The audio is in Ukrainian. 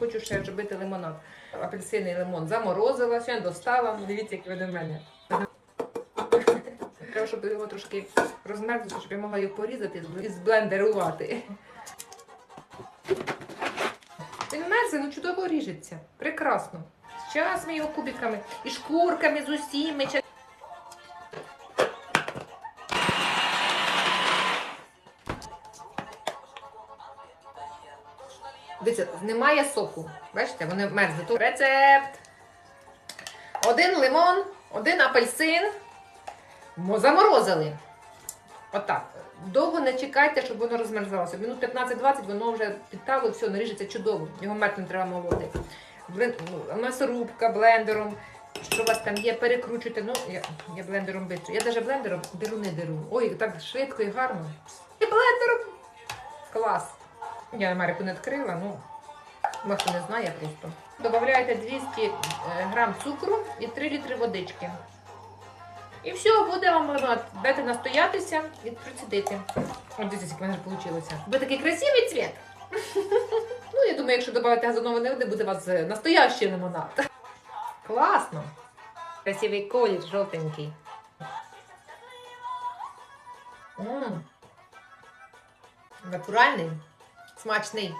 Хочу ще робити лимонад. Апельсиний лимон заморозила, ще достала. Дивіться, як він у мене. Треба, щоб його трошки розмерзнути, щоб я могла його порізати і зблендерувати. Він мерзне, ну чудово ріжеться. Прекрасно. Зараз ми його кубиками і шкурками з усіми. Дивіться, немає соку. Бачите, вони мерзли. Тут рецепт. Один лимон, один апельсин. Мо- Заморозили. Отак. Довго не чекайте, щоб воно розмерзалося. Минут 15-20 воно вже підтало, все, наріжеться чудово. Його мертвим треба молоти. Блин, ну, блендером. Що у вас там є, перекручуйте. Ну, я, я блендером бистро. Я навіть блендером деру не деру. Ой, так швидко і гарно. І блендером. Клас. Я Америку не відкрила, ну, може не знає просто. Добавляєте 200 е, грам цукру і 3 літри водички. І все, буде вам лимонад. Дайте настоятися і процідити. От дивіться, як в мене вийшло. Буде такий красивий цвіт. Ну, я думаю, якщо додати газонованої води, буде у вас е, настоящий лимонад. Класно. Красивий колір, жовтенький. Натуральний, смачний.